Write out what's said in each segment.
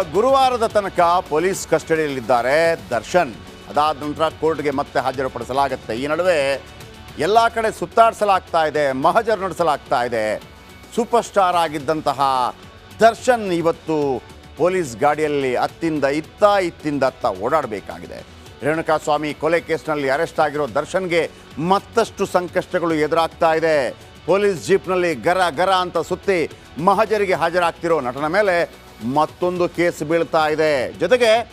ಗುರುವಾರದ ತನಕ ಪೊಲೀಸ್ ಕಸ್ಟಡಿಯಲ್ಲಿದ್ದಾರೆ ದರ್ಶನ್. ಅದಾದ ನಂತರ ಕೋರ್ಟ್ಗೆ ಮತ್ತೆ ಹಾಜರುಪಡಿಸಲಾಗುತ್ತೆ. ಈ ನಡುವೆ ಎಲ್ಲ ಕಡೆ ಸುತ್ತಾಡಿಸಲಾಗ್ತಾ ಇದೆ, ಮಹಜರ್ ನಡೆಸಲಾಗ್ತಾ ಇದೆ. ಸೂಪರ್ ಸ್ಟಾರ್ ಆಗಿದ್ದಂತಹ ದರ್ಶನ್ ಇವತ್ತು ಪೊಲೀಸ್ ಗಾಡಿಯಲ್ಲಿ ಅತ್ತಿಂದ ಇತ್ತ ಇತ್ತಿಂದ ಅತ್ತ ಓಡಾಡಬೇಕಾಗಿದೆ. ರೇಣುಕಾಸ್ವಾಮಿ ಕೊಲೆ ಕೇಸ್ನಲ್ಲಿ ಅರೆಸ್ಟ್ ಆಗಿರೋ ದರ್ಶನ್ಗೆ ಮತ್ತಷ್ಟು ಸಂಕಷ್ಟಗಳು ಎದುರಾಗ್ತಾ ಇದೆ. ಪೊಲೀಸ್ ಜೀಪ್ನಲ್ಲಿ ಗರ ಗರ ಅಂತ ಸುತ್ತಿ ಮಹಜರಿಗೆ ಹಾಜರಾಗ್ತಿರೋ ನಟನ ಮೇಲೆ ಮತ್ತೊಂದು ಕೇಸ್ ಬೀಳ್ತಾ ಇದೆ. ಜೊತೆಗೆ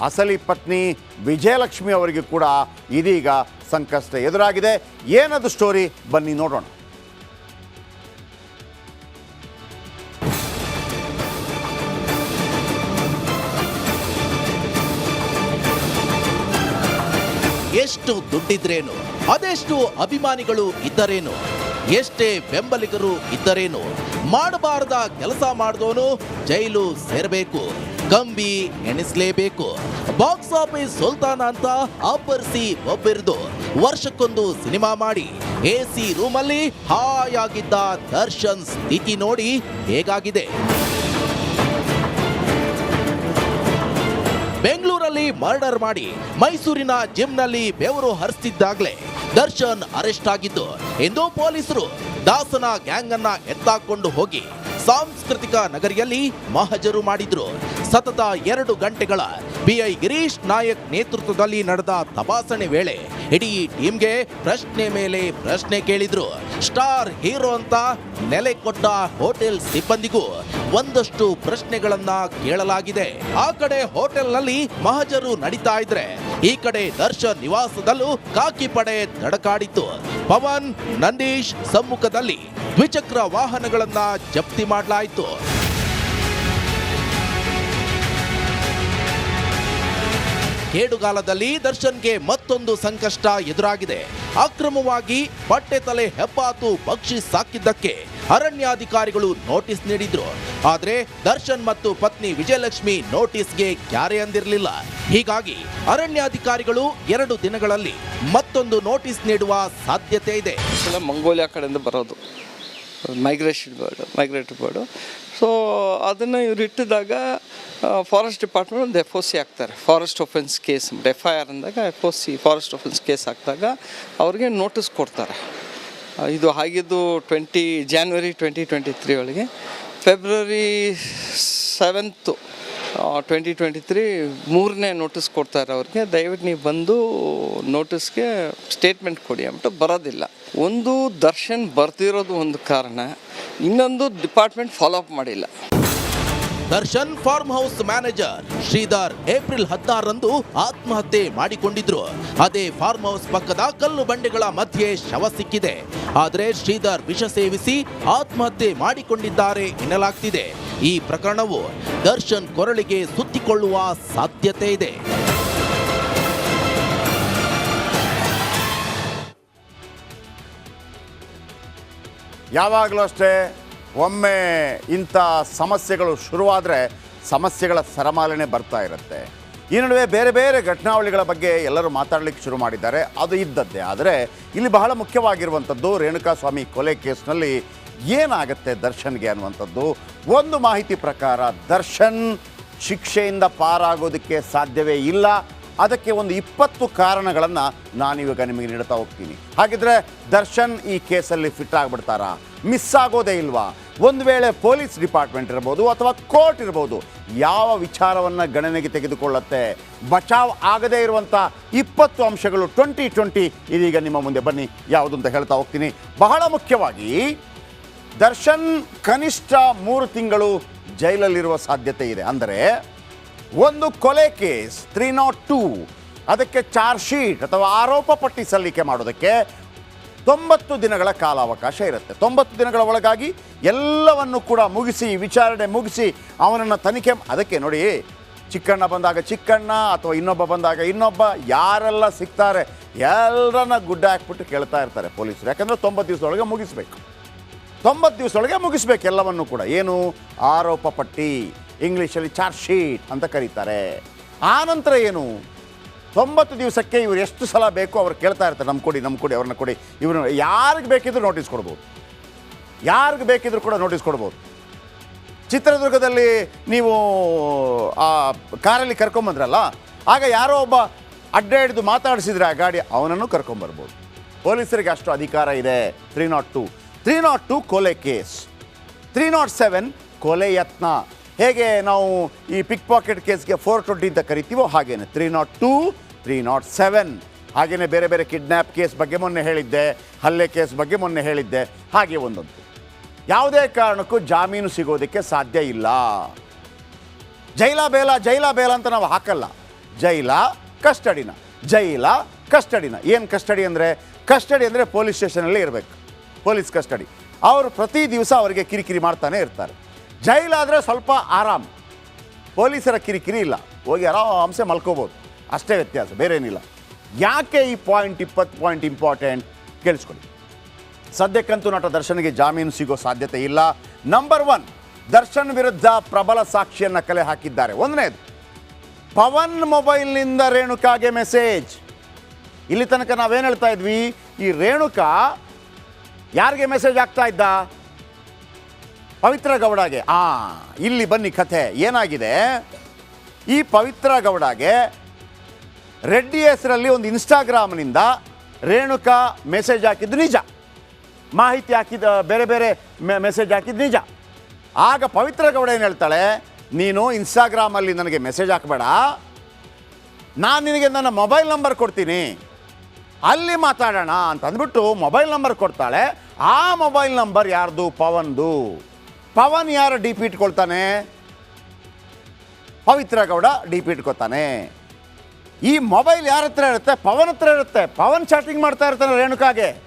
ಅಸಲಿ ಪತ್ನಿ ವಿಜಯಲಕ್ಷ್ಮಿ ಅವರಿಗೆ ಕೂಡ ಇದೀಗ ಸಂಕಷ್ಟ ಎದುರಾಗಿದೆ. ಏನದು ಸ್ಟೋರಿ ಬನ್ನಿ ನೋಡೋಣ. ಎಷ್ಟು ದುಡ್ಡಿದ್ರೇನು? ಅದೆಷ್ಟು ಅಭಿಮಾನಿಗಳು ಇದ್ದರೇನು? ಎಷ್ಟೇ ಬೆಂಬಲಿಗರು ಇದ್ದರೇನು? ಮಾಡಬಾರದ ಕೆಲಸ ಮಾಡಿದವನು ಜೈಲು ಸೇರಬೇಕು ಕಂಬಿ ಎಣಿಸಲೇಬೇಕು. ಬಾಕ್ಸ್ ಆಫೀಸ್ ಸುಲ್ತಾನ ಅಂತ ಅಬ್ಬರಿಸಿ ಒಬ್ಬರಿದು ವರ್ಷಕ್ಕೊಂದು ಸಿನಿಮಾ ಮಾಡಿ, ಎ ಸಿ ರೂಮಲ್ಲಿ ಹಾಯಾಗಿದ್ದ ದರ್ಶನ್ ಸ್ಥಿತಿ ನೋಡಿ ಹೇಗಾಗಿದೆ. ಬೆಂಗಳೂರಲ್ಲಿ ಮರ್ಡರ್ ಮಾಡಿ ಮೈಸೂರಿನ ಜಿಮ್ನಲ್ಲಿ ಬೆವರು ಹರಿಸ್ತಿದ್ದಾಗಲೇ ದರ್ಶನ್ ಅರೆಸ್ಟ್ ಆಗಿದ್ದು, ಎಂದು ಪೊಲೀಸರು ದಾಸನ ಗ್ಯಾಂಗ್ ಅನ್ನ ಎತ್ತಾಕೊಂಡು ಹೋಗಿ ಸಾಂಸ್ಕೃತಿಕ ನಗರಿಯಲ್ಲಿ ಮಹಜರು ಮಾಡಿದ್ರು. ಸತತ ಎರಡು ಗಂಟೆಗಳ ಬಿಐ ಗಿರೀಶ್ ನಾಯಕ್ ನೇತೃತ್ವದಲ್ಲಿ ನಡೆದ ತಪಾಸಣೆ ವೇಳೆ ಇಡೀ ಟೀಮ್ಗೆ ಪ್ರಶ್ನೆ ಮೇಲೆ ಪ್ರಶ್ನೆ ಕೇಳಿದ್ರು. ಸ್ಟಾರ್ ಹೀರೋ ಅಂತ ನೆಲೆ ಕೊಟ್ಟ ಹೋಟೆಲ್ ಸಿಬ್ಬಂದಿಗೂ ಒಂದಷ್ಟು ಪ್ರಶ್ನೆಗಳನ್ನ ಕೇಳಲಾಗಿದೆ. ಆ ಕಡೆ ಹೋಟೆಲ್ನಲ್ಲಿ ಮಹಜರು ನಡೀತಾ ಇದ್ರೆ ಈ ಕಡೆ ದರ್ಶನ್ ನಿವಾಸದಲ್ಲೂ ಕಾಕಿ ಪಡೆ ಪವನ್, ನಂದೀಶ್ ಸಮ್ಮುಖದಲ್ಲಿ ದ್ವಿಚಕ್ರ ವಾಹನಗಳನ್ನ ಜಪ್ತಿ ಮಾಡಲಾಯಿತು. ಕೇಡುಗಾಲದಲ್ಲಿ ದರ್ಶನ್ಗೆ ಮತ್ತೊಂದು ಸಂಕಷ್ಟ ಎದುರಾಗಿದೆ. ಅಕ್ರಮವಾಗಿ ಬಟ್ಟೆ ತಲೆ ಹೆಪ್ಪಾತು ಪಕ್ಷಿ ಸಾಕಿದ್ದಕ್ಕೆ ಅರಣ್ಯಾಧಿಕಾರಿಗಳು ನೋಟಿಸ್ ನೀಡಿದ್ರು. ಆದರೆ ದರ್ಶನ್ ಮತ್ತು ಪತ್ನಿ ವಿಜಯಲಕ್ಷ್ಮಿ ನೋಟಿಸ್ಗೆ ಕ್ಯಾರೆ ಅಂದಿರಲಿಲ್ಲ. ಹೀಗಾಗಿ ಅರಣ್ಯಾಧಿಕಾರಿಗಳು ಎರಡು ದಿನಗಳಲ್ಲಿ ಮತ್ತೊಂದು ನೋಟಿಸ್ ನೀಡುವ ಸಾಧ್ಯತೆ ಇದೆ. ಮಂಗೋಲಿಯಾ ಕಡೆಯಿಂದ ಬರೋದು. Migration bird migrate bird so ಅದನ್ನು ಇವ್ರು ಇಟ್ಟಿದಾಗ ಫಾರೆಸ್ಟ್ ಡಿಪಾರ್ಟ್ಮೆಂಟ್ ಒಂದು ಎಫ್ ಒ ಸಿ ಹಾಕ್ತಾರೆ. Forest offence case F I R ಅಂದಾಗ F O C forest offence case ಹಾಕಿದಾಗ ಅವ್ರಿಗೆ ನೋಟಿಸ್ ಕೊಡ್ತಾರೆ. ಇದು ಆಗಿದ್ದು twenty January twenty twenty three ಒಳಗೆ. February seventh twenty twenty three ಮೂರನೇ ನೋಟಿಸ್ ಕೊಡ್ತಾರೆ ಅವ್ರಿಗೆ. ದಯವಿಟ್ಟು ನೀವು ಬಂದು ನೋಟಿಸ್ಗೆ ಸ್ಟೇಟ್ಮೆಂಟ್ ಕೊಡಿ ಅಂದ್ಬಿಟ್ಟು ಬರೋದಿಲ್ಲ. ಒಂದು ದರ್ಶನ್ ಬರ್ತಿರೋದು ಒಂದು ಕಾರಣ, ಇನ್ನೊಂದು ಡಿಪಾರ್ಟ್ಮೆಂಟ್ ಫಾಲೋ ಅಪ್ ಮಾಡಿಲ್ಲ. Darshan farm house manager Sridhar April ಹದಿನಾರರಂದು ಆತ್ಮಹತ್ಯೆ ಮಾಡಿಕೊಂಡಿದ್ರು. ಅದೇ ಫಾರ್ಮ್ ಹೌಸ್ ಪಕ್ಕದ ಕಲ್ಲು ಬಂಡೆಗಳ ಮಧ್ಯೆ ಶವ ಸಿಕ್ಕಿದೆ. ಆದರೆ ಶ್ರೀಧರ್ ವಿಷ ಸೇವಿಸಿ ಆತ್ಮಹತ್ಯೆ ಮಾಡಿಕೊಂಡಿದ್ದಾರೆ ಎನ್ನಲಾಗ್ತಿದೆ. ಈ ಪ್ರಕರಣವು ದರ್ಶನ್ ಕೊರಳಿಗೆ ಸುತ್ತಿಕೊಳ್ಳುವ ಸಾಧ್ಯತೆ ಇದೆ. ಯಾವಾಗಲೂ ಅಷ್ಟೇ ಒಮ್ಮೆ ಇಂಥ ಸಮಸ್ಯೆಗಳು ಶುರುವಾದರೆ ಸಮಸ್ಯೆಗಳ ಸರಮಾಲನೆ ಬರ್ತಾ ಇರುತ್ತೆ. ಈ ನಡುವೆ ಬೇರೆ ಬೇರೆ ಘಟನಾವಳಿಗಳ ಬಗ್ಗೆ ಎಲ್ಲರೂ ಮಾತಾಡಲಿಕ್ಕೆ ಶುರು ಮಾಡಿದ್ದಾರೆ. ಅದು ಇದ್ದದ್ದೇ. ಆದರೆ ಇಲ್ಲಿ ಬಹಳ ಮುಖ್ಯವಾಗಿರುವಂಥದ್ದು ರೇಣುಕಾಸ್ವಾಮಿ ಕೊಲೆ ಕೇಸ್ನಲ್ಲಿ ಏನಾಗುತ್ತೆ ದರ್ಶನ್ಗೆ ಅನ್ನುವಂಥದ್ದು. ಒಂದು ಮಾಹಿತಿ ಪ್ರಕಾರ ದರ್ಶನ್ ಶಿಕ್ಷೆಯಿಂದ ಪಾರಾಗೋದಕ್ಕೆ ಸಾಧ್ಯವೇ ಇಲ್ಲ. ಅದಕ್ಕೆ ಒಂದು ಇಪ್ಪತ್ತು ಕಾರಣಗಳನ್ನು ನಾನಿವಾಗ ನಿಮಗೆ ನೀಡ್ತಾ ಹೋಗ್ತೀನಿ. ಹಾಗಿದ್ರೆ ದರ್ಶನ್ ಈ ಕೇಸಲ್ಲಿ ಫಿಟ್ ಆಗಿಬಿಡ್ತಾರಾ? ಮಿಸ್ ಆಗೋದೇ ಇಲ್ವಾ? ಒಂದು ವೇಳೆ ಪೊಲೀಸ್ ಡಿಪಾರ್ಟ್ಮೆಂಟ್ ಇರ್ಬೋದು ಅಥವಾ ಕೋರ್ಟ್ ಇರ್ಬೋದು, ಯಾವ ವಿಚಾರವನ್ನು ಗಣನೆಗೆ ತೆಗೆದುಕೊಳ್ಳುತ್ತೆ? ಬಚಾವ್ ಆಗದೇ ಇರುವಂಥ ಇಪ್ಪತ್ತು ಅಂಶಗಳು ಟ್ವೆಂಟಿ ಟ್ವೆಂಟಿ ಇದೀಗ ನಿಮ್ಮ ಮುಂದೆ ಬನ್ನಿ. ಯಾವುದು ಅಂತ ಹೇಳ್ತಾ ಹೋಗ್ತೀನಿ. ಬಹಳ ಮುಖ್ಯವಾಗಿ, ದರ್ಶನ್ ಕನಿಷ್ಠ ಮೂರು ತಿಂಗಳು ಜೈಲಲ್ಲಿರುವ ಸಾಧ್ಯತೆ ಇದೆ. ಅಂದರೆ ಒಂದು ಕೊಲೆ ಕೇಸ್ ತ್ರೀ ನಾಟ್ ಟೂ, ಅದಕ್ಕೆ ಚಾರ್ಜ್ ಶೀಟ್ ಅಥವಾ ಆರೋಪ ಪಟ್ಟಿ ಸಲ್ಲಿಕೆ ಮಾಡೋದಕ್ಕೆ ತೊಂಬತ್ತು ದಿನಗಳ ಕಾಲಾವಕಾಶ ಇರುತ್ತೆ. ತೊಂಬತ್ತು ದಿನಗಳ ಒಳಗಾಗಿ ಎಲ್ಲವನ್ನು ಕೂಡ ಮುಗಿಸಿ, ವಿಚಾರಣೆ ಮುಗಿಸಿ ಅವನನ್ನು ತನಿಖೆ ಅದಕ್ಕೆ ನೋಡಿ ಚಿಕ್ಕಣ್ಣ ಬಂದಾಗ ಚಿಕ್ಕಣ್ಣ ಅಥವಾ ಇನ್ನೊಬ್ಬ ಬಂದಾಗ ಇನ್ನೊಬ್ಬ, ಯಾರೆಲ್ಲ ಸಿಗ್ತಾರೆ ಎಲ್ಲರನ್ನ ಗುಡ್ಡ ಹಾಕ್ಬಿಟ್ಟು ಕೇಳ್ತಾ ಇರ್ತಾರೆ ಪೊಲೀಸರು. ಯಾಕಂದರೆ ತೊಂಬತ್ತು ದಿವಸದೊಳಗೆ ಮುಗಿಸ್ಬೇಕು. ತೊಂಬತ್ತು ದಿವಸದೊಳಗೆ ಮುಗಿಸ್ಬೇಕು ಎಲ್ಲವನ್ನು ಕೂಡ. ಏನು? ಆರೋಪ ಪಟ್ಟಿ ಇಂಗ್ಲೀಷಲ್ಲಿ ಚಾರ್ಜ್ ಶೀಟ್ ಅಂತ ಕರೀತಾರೆ. ಆನಂತರ ಏನು? ತೊಂಬತ್ತು ದಿವಸಕ್ಕೆ ಇವರು ಎಷ್ಟು ಸಲ ಬೇಕು ಅವ್ರು ಕೇಳ್ತಾ ಇರ್ತಾರೆ ನಮ್ಮ ಕೊಡಿ ನಮ್ಮ ಕೊಡಿ, ಅವ್ರನ್ನ ಕೊಡಿ. ಇವ್ರನ್ನ ಯಾರಿಗೆ ಬೇಕಿದ್ರು ನೋಟಿಸ್ ಕೊಡ್ಬೋದು. ಯಾರಿಗೆ ಬೇಕಿದ್ರು ಕೂಡ ನೋಟಿಸ್ ಕೊಡ್ಬೋದು. ಚಿತ್ರದುರ್ಗದಲ್ಲಿ ನೀವು, ಆ, ಕಾರಲ್ಲಿ ಕರ್ಕೊಂಬಂದ್ರಲ್ಲ, ಆಗ ಯಾರೋ ಒಬ್ಬ ಅಡ್ಡ ಹಿಡಿದು ಮಾತಾಡಿಸಿದ್ರೆ ಆ ಗಾಡಿ ಅವನನ್ನು ಕರ್ಕೊಂಬರ್ಬೋದು. ಪೊಲೀಸರಿಗೆ ಅಷ್ಟು ಅಧಿಕಾರ ಇದೆ. Three not two three not two ಕೊಲೆ ಕೇಸ್. ತ್ರೀ ನಾಟ್ ಸೆವೆನ್ ಕೊಲೆ ಯತ್ನ. ಹೇಗೆ ನಾವು ಈ ಪಿಕ್ ಪಾಕೆಟ್ ಕೇಸ್ಗೆ ಫೋರ್ ಟ್ವೆಂಟಿ ಅಂತ ಕರಿತೀವೋ ಹಾಗೇನೆ. Three not two three not seven ಹಾಗೆಯೇ ಬೇರೆ ಬೇರೆ ಕಿಡ್ನ್ಯಾಪ್ ಕೇಸ್ ಬಗ್ಗೆ ಮೊನ್ನೆ ಹೇಳಿದ್ದೆ, ಹಲ್ಲೆ ಕೇಸ್ ಬಗ್ಗೆ ಮೊನ್ನೆ ಹೇಳಿದ್ದೆ, ಹಾಗೆ ಒಂದೊಂದು. ಯಾವುದೇ ಕಾರಣಕ್ಕೂ ಜಾಮೀನು ಸಿಗೋದಕ್ಕೆ ಸಾಧ್ಯ ಇಲ್ಲ. ಜೈಲ ಬೇಲ ಜೈಲ ಬೇಲ ಅಂತ ನಾವು ಹಾಕಲ್ಲ. ಜೈಲ, ಕಸ್ಟಡಿನ. ಜೈಲ, ಕಸ್ಟಡಿನ. ಏನು ಕಸ್ಟಡಿ ಅಂದರೆ? ಕಸ್ಟಡಿ ಅಂದರೆ ಪೊಲೀಸ್ ಸ್ಟೇಷನಲ್ಲಿ ಇರಬೇಕು. Police custody. ಅವರು ಪ್ರತಿ ದಿವಸ ಅವರಿಗೆ ಕಿರಿಕಿರಿ ಮಾಡ್ತಾನೆ ಇರ್ತಾರೆ. ಜೈಲಾದರೆ ಸ್ವಲ್ಪ ಆರಾಮ್. ಪೊಲೀಸರ ಕಿರಿಕಿರಿ ಇಲ್ಲ. ಹೋಗಿ ಆರಾಮ್ಸೆ ಮಲ್ಕೋಬೋದು. ಅಷ್ಟೇ ವ್ಯತ್ಯಾಸ, ಬೇರೇನಿಲ್ಲ. ಯಾಕೆ ಈ ಪಾಯಿಂಟ್ ಇಪ್ಪತ್ತು ಪಾಯಿಂಟ್ ಇಂಪಾರ್ಟೆಂಟ್ ಕೇಳಿಸ್ಕೊಳ್ಳಿ. ಸದ್ಯಕ್ಕಂತೂ ನಟ ದರ್ಶನ್ಗೆ ಜಾಮೀನು ಸಿಗೋ ಸಾಧ್ಯತೆ ಇಲ್ಲ. ನಂಬರ್ ಒನ್ ದರ್ಶನ್ ವಿರುದ್ಧ ಪ್ರಬಲ ಸಾಕ್ಷಿಯನ್ನು ಕಲೆ ಹಾಕಿದ್ದಾರೆ. ಒಂದನೇದು, ಪವನ್ ಮೊಬೈಲ್ನಿಂದ ರೇಣುಕಾಗೆ ಮೆಸೇಜ್. ಇಲ್ಲಿ ತನಕ ನಾವೇನು ಹೇಳ್ತಾ ಇದ್ವಿ? ಈ ರೇಣುಕಾ ಯಾರಿಗೆ ಮೆಸೇಜ್ ಆಗ್ತಾ ಇದ್ದ? ಪವಿತ್ರ ಗೌಡಗೆ. ಆ, ಇಲ್ಲಿ ಬನ್ನಿ ಕಥೆ. ಏನಾಗಿದೆ? ಈ ಪವಿತ್ರ ಗೌಡಗೆ ರೆಡ್ಡಿ ಹೆಸರಲ್ಲಿ ಒಂದು ಇನ್ಸ್ಟಾಗ್ರಾಮ್ನಿಂದ ರೇಣುಕಾ ಮೆಸೇಜ್ ಹಾಕಿದ್ದು ನಿಜ. ಮಾಹಿತಿ ಹಾಕಿದ, ಬೇರೆ ಬೇರೆ ಮೆಸೇಜ್ ಹಾಕಿದ್ದು ನಿಜ. ಆಗ ಪವಿತ್ರ ಗೌಡ ಏನು ಹೇಳ್ತಾಳೆ? ನೀನು ಇನ್ಸ್ಟಾಗ್ರಾಮಲ್ಲಿ ನನಗೆ ಮೆಸೇಜ್ ಹಾಕಬೇಡ. ನಾನು ನಿನಗೆ ನನ್ನ ಮೊಬೈಲ್ ನಂಬರ್ ಕೊಡ್ತೀನಿ. ಅಲ್ಲಿ ಮಾತಾಡೋಣ ಅಂತ ಅಂದ್ಬಿಟ್ಟು ಮೊಬೈಲ್ ನಂಬರ್ ಕೊಡ್ತಾಳೆ. ಆ ಮೊಬೈಲ್ ನಂಬರ್ ಯಾರ್ದು? ಪವನ್ದು. ಪವನ್ ಯಾರು ಡಿ ಪಿ ಇಟ್ಕೊಳ್ತಾನೆ? ಪವಿತ್ರ ಗೌಡ ಡಿ ಪಿ ಇಟ್ಕೊತಾನೆ ಈ ಮೊಬೈಲ್ ಯಾರ ಹತ್ರ ಇರುತ್ತೆ? ಪವನ್ ಹತ್ರ ಇರುತ್ತೆ. ಪವನ್ ಚಾಟಿಂಗ್ ಮಾಡ್ತಾ ಇರ್ತಾನೆ ರೇಣುಕಾಗೆ.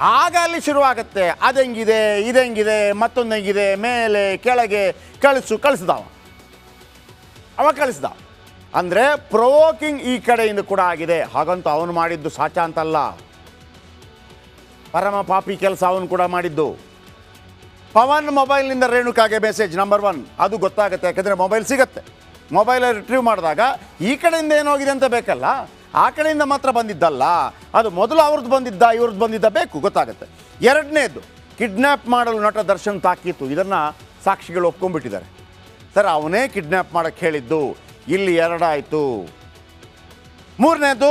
ಆಗ ಅಲ್ಲಿ ಶುರುವಾಗುತ್ತೆ. ಅದೆಂಗಿದೆ? ಇದೆಂಗಿದೆ? ಮತ್ತೊಂದು ಹೆಂಗಿದೆ ಮೇಲೆ, ಕೆಳಗೆ ಕಳಿಸು, ಕಳಿಸ್ದವ. ಅವ ಕಳಿಸ್ದ. ಅಂದರೆ ಪ್ರೊವೋಕಿಂಗ್ ಈ ಕಡೆಯಿಂದ ಕೂಡ ಆಗಿದೆ. ಹಾಗಂತೂ ಅವನು ಮಾಡಿದ್ದು ಸಾಚ ಅಂತಲ್ಲ. ಪರಮ ಪಾಪಿ ಕೆಲಸ ಅವನು ಕೂಡ ಮಾಡಿದ್ದು. ಪವನ್ ಮೊಬೈಲ್ನಿಂದ ರೇಣುಕಾಗೆ ಮೆಸೇಜ್ ನಂಬರ್ ಒನ್ ಅದು ಗೊತ್ತಾಗುತ್ತೆ, ಯಾಕಂದರೆ ಮೊಬೈಲ್ ಸಿಗತ್ತೆ. ಮೊಬೈಲ್ ರಿಟ್ರೀವ್ ಮಾಡಿದಾಗ ಈ ಕಡೆಯಿಂದ ಏನೋಗಿದೆ ಅಂತ ಬೇಕಲ್ಲ? ಆ ಕಡೆಯಿಂದ ಮಾತ್ರ ಬಂದಿದ್ದಲ್ಲ. ಅದು ಮೊದಲು ಅವ್ರದ್ದು ಬಂದಿದ್ದ, ಇವ್ರದ್ದು ಬಂದಿದ್ದ ಬೇಕು, ಗೊತ್ತಾಗುತ್ತೆ. ಎರಡನೇದು ಕಿಡ್ನ್ಯಾಪ್ ಮಾಡಲು ನಟ ದರ್ಶನ್ ತಾಕೀತು. ಇದನ್ನು ಸಾಕ್ಷಿಗಳು ಒಪ್ಕೊಂಡ್ಬಿಟ್ಟಿದ್ದಾರೆ. ಸರ್, ಅವನೇ ಕಿಡ್ನ್ಯಾಪ್ ಮಾಡೋಕ್ಕೆ ಹೇಳಿದ್ದು. ಇಲ್ಲಿ ಎರಡಾಯಿತು. ಮೂರನೇದು,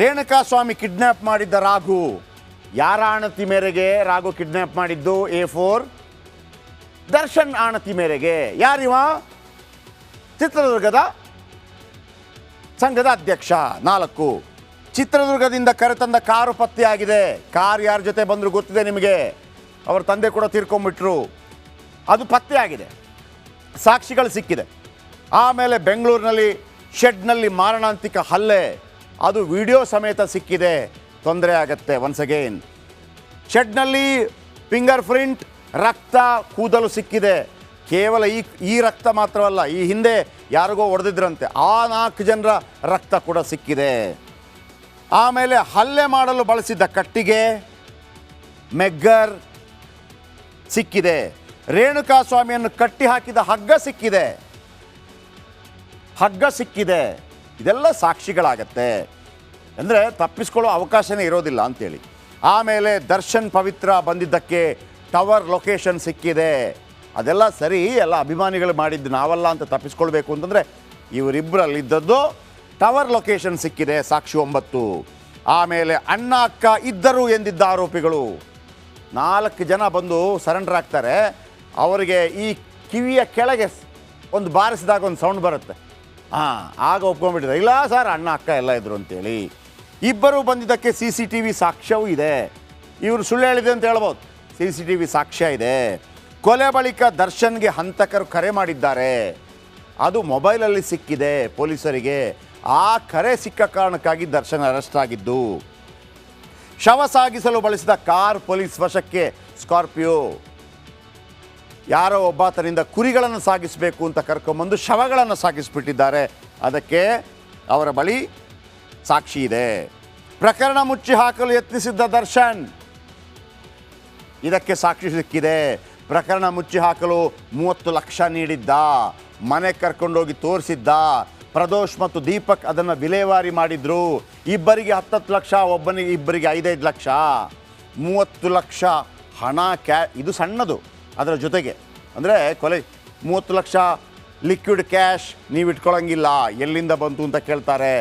ರೇಣುಕಾ ಸ್ವಾಮಿ ಕಿಡ್ನ್ಯಾಪ್ ಮಾಡಿದ್ದ ರಾಘು. ಯಾರ ಆಣತಿ ಮೇರೆಗೆ ರಾಘು ಕಿಡ್ನ್ಯಾಪ್ ಮಾಡಿದ್ದು? ಎ ಫೋರ್ ದರ್ಶನ್ ಆಣತಿ ಮೇರೆಗೆ. ಯಾರಿವ ಚಿತ್ರದುರ್ಗದ ಸಂಘದ ಅಧ್ಯಕ್ಷ. ನಾಲ್ಕು. ಚಿತ್ರದುರ್ಗದಿಂದ ಕರೆತಂದ ಕಾರು ಪತ್ತೆಯಾಗಿದೆ. ಕಾರ್ ಯಾರ ಜೊತೆ ಬಂದರೂ ಗೊತ್ತಿದೆ ನಿಮಗೆ? ಅವರ ತಂದೆ ಕೂಡ ತೀರ್ಕೊಂಡ್ಬಿಟ್ರು ಅದು ಪತ್ತೆಯಾಗಿದೆ. ಸಾಕ್ಷಿಗಳು ಸಿಕ್ಕಿದೆ. ಆಮೇಲೆ ಬೆಂಗಳೂರಿನಲ್ಲಿ ಶೆಡ್ನಲ್ಲಿ ಮಾರಣಾಂತಿಕ ಹಲ್ಲೆ. ಅದು ವಿಡಿಯೋ ಸಮೇತ ಸಿಕ್ಕಿದೆ. ತೊಂದರೆ ಆಗತ್ತೆ ಒನ್ಸ್ ಅಗೇನ್ ಶೆಡ್ನಲ್ಲಿ ಫಿಂಗರ್ ಪ್ರಿಂಟ್ ರಕ್ತ ಕೂದಲು ಸಿಕ್ಕಿದೆ. ಕೇವಲ ಈ ಈ ರಕ್ತ ಮಾತ್ರವಲ್ಲ, ಈ ಹಿಂದೆ ಯಾರಿಗೋ ಹೊಡೆದಿದ್ರಂತೆ ಆ ನಾಲ್ಕು ಜನರ ರಕ್ತ ಕೂಡ ಸಿಕ್ಕಿದೆ. ಆಮೇಲೆ ಹಲ್ಲೆ ಮಾಡಲು ಬಳಸಿದ್ದ ಕಟ್ಟಿಗೆ, ಮೆಗ್ಗರ್ ಸಿಕ್ಕಿದೆ. ರೇಣುಕಾ ಸ್ವಾಮಿಯನ್ನು ಕಟ್ಟಿ ಹಾಕಿದ ಹಗ್ಗ ಸಿಕ್ಕಿದೆ. ಹಗ್ಗ ಸಿಕ್ಕಿದೆ. ಇದೆಲ್ಲ ಸಾಕ್ಷಿಗಳಾಗತ್ತೆ. ಅಂದರೆ ತಪ್ಪಿಸ್ಕೊಳ್ಳೋ ಅವಕಾಶನೇ ಇರೋದಿಲ್ಲ ಅಂತೇಳಿ. ಆಮೇಲೆ ದರ್ಶನ್ ಪವಿತ್ರ ಬಂದಿದ್ದಕ್ಕೆ ಟವರ್ ಲೊಕೇಶನ್ ಸಿಕ್ಕಿದೆ. ಅದೆಲ್ಲ ಸರಿ, ಎಲ್ಲ ಅಭಿಮಾನಿಗಳು ಮಾಡಿದ್ದು ನಾವಲ್ಲ ಅಂತ ತಪ್ಪಿಸ್ಕೊಳ್ಬೇಕು ಅಂತಂದರೆ ಇವರಿಬ್ಬರಲ್ಲಿದ್ದದ್ದು ಟವರ್ ಲೊಕೇಶನ್ ಸಿಕ್ಕಿದೆ, ಸಾಕ್ಷಿ ಒಂಬತ್ತು. ಆಮೇಲೆ ಅಣ್ಣ, ಅಕ್ಕ ಇದ್ದರು ಎಂದಿದ್ದ ಆರೋಪಿಗಳು. ನಾಲ್ಕು ಜನ ಬಂದು ಸರೆಂಡರ್ ಆಗ್ತಾರೆ. ಅವರಿಗೆ ಈ ಕಿವಿಯ ಕೆಳಗೆ ಒಂದು ಬಾರಿಸಿದಾಗ ಒಂದು ಸೌಂಡ್ ಬರುತ್ತೆ. ಹಾಂ, ಆಗ ಒಪ್ಕೊಂಡ್ಬಿಟ್ಟಿದೆ ಇಲ್ಲ ಸರ್, ಅಣ್ಣ, ಅಕ್ಕ ಎಲ್ಲ ಇದ್ರು ಅಂತೇಳಿ. ಇಬ್ಬರು ಬಂದಿದ್ದಕ್ಕೆ ಸಿ ಸಿ ಟಿ ವಿ ಸಾಕ್ಷ್ಯವೂ ಇದೆ. ಇವರು ಸುಳ್ಳು ಹೇಳಿದೆ ಅಂತ ಹೇಳ್ಬೋದು. ಸಿ ಸಿ ಟಿ ಸಾಕ್ಷ್ಯ ಇದೆ. ಕೊಲೆ ಬಳಿಕ ದರ್ಶನ್ಗೆ ಹಂತಕರು ಕರೆ ಮಾಡಿದ್ದಾರೆ. ಅದು ಮೊಬೈಲಲ್ಲಿ ಸಿಕ್ಕಿದೆ ಪೊಲೀಸರಿಗೆ. ಆ ಕರೆ ಸಿಕ್ಕ ಕಾರಣಕ್ಕಾಗಿ ದರ್ಶನ್ ಅರೆಸ್ಟ್ ಆಗಿದ್ದು. ಶವ ಸಾಗಿಸಲು ಬಳಸಿದ ಕಾರ್ ಪೊಲೀಸ್ ವಶಕ್ಕೆ ಸ್ಕಾರ್ಪಿಯೋ. ಯಾರೋ ಒಬ್ಬಾತನಿಂದ ಕುರಿಗಳನ್ನು ಸಾಗಿಸಬೇಕು ಅಂತ ಕರ್ಕೊಂಬಂದು ಶವಗಳನ್ನು ಸಾಗಿಸ್ಬಿಟ್ಟಿದ್ದಾರೆ. ಅದಕ್ಕೆ ಅವರ ಬಳಿ ಸಾಕ್ಷಿ ಇದೆ. ಪ್ರಕರಣ ಮುಚ್ಚಿ ಹಾಕಲು ಯತ್ನಿಸಿದ್ದ ದರ್ಶನ್. ಇದಕ್ಕೆ ಸಾಕ್ಷಿ ಸಿಕ್ಕಿದೆ. ಪ್ರಕರಣ ಮುಚ್ಚಿ ಹಾಕಲು ಮೂವತ್ತು ಲಕ್ಷ ನೀಡಿದ್ದ, ಮನೆ ಕರ್ಕೊಂಡೋಗಿ ತೋರಿಸಿದ್ದ, ಪ್ರದೋಷ್ ಮತ್ತು ದೀಪಕ್ ಅದನ್ನು ವಿಲೇವಾರಿ ಮಾಡಿದ್ರು. ಇಬ್ಬರಿಗೆ ಹತ್ತತ್ತು ಲಕ್ಷ, ಒಬ್ಬನಿಗೆ ಇಬ್ಬರಿಗೆ ಐದೈದು ಲಕ್ಷ. ಮೂವತ್ತು ಲಕ್ಷ ಹಣ ಕ್ಯಾ, ಇದು ಸಣ್ಣದು ಅದರ ಜೊತೆಗೆ. ಅಂದರೆ ಕೊಲೆ, ಮೂವತ್ತು ಲಕ್ಷ ಲಿಕ್ವಿಡ್ ಕ್ಯಾಶ್ ನೀವು ಇಟ್ಕೊಳ್ಳಂಗಿಲ್ಲ ಎಲ್ಲಿಂದ ಬಂತು ಅಂತ ಕೇಳ್ತಾರೆ.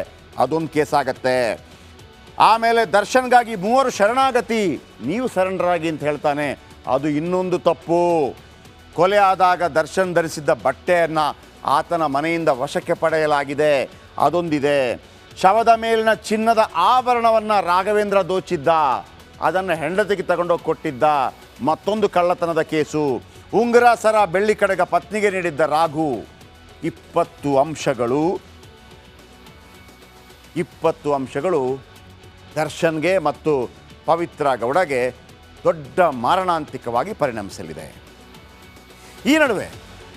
ಅದೊಂದು ಕೇಸ್ ಆಗತ್ತೆ ಆಮೇಲೆ ದರ್ಶನ್ಗಾಗಿ ಮೂವರು ಶರಣಾಗತಿ. ನೀವು ಸರಣರಾಗಿ ಅಂತ ಹೇಳ್ತಾನೆ. ಅದು ಇನ್ನೊಂದು ತಪ್ಪು. ಕೊಲೆ ಆದಾಗ ದರ್ಶನ್ ಧರಿಸಿದ್ದ ಬಟ್ಟೆಯನ್ನು ಆತನ ಮನೆಯಿಂದ ವಶಕ್ಕೆ ಪಡೆಯಲಾಗಿದೆ. ಅದೊಂದಿದೆ. ಶವದ ಮೇಲಿನ ಚಿನ್ನದ ಆಭರಣವನ್ನು ರಾಘವೇಂದ್ರ ದೋಚಿದ್ದ. ಅದನ್ನು ಹೆಂಡತಿಗೆ ತಗೊಂಡೋಗಿ ಕೊಟ್ಟಿದ್ದ. ಮತ್ತೊಂದು ಕಳ್ಳತನದ ಕೇಸು. ಉಂಗುರ ಸರ ಬೆಳ್ಳಿ ಕಡೆಗ ಪತ್ನಿಗೆ ನೀಡಿದ್ದ ರಾಘು. ಇಪ್ಪತ್ತು ಅಂಶಗಳು. ಇಪ್ಪತ್ತು ಅಂಶಗಳು ದರ್ಶನ್ಗೆ ಮತ್ತು ಪವಿತ್ರ ಗೌಡಗೆ ದೊಡ್ಡ ಮಾರಣಾಂತಿಕವಾಗಿ ಪರಿಣಮಿಸಲಿದೆ. ಈ ನಡುವೆ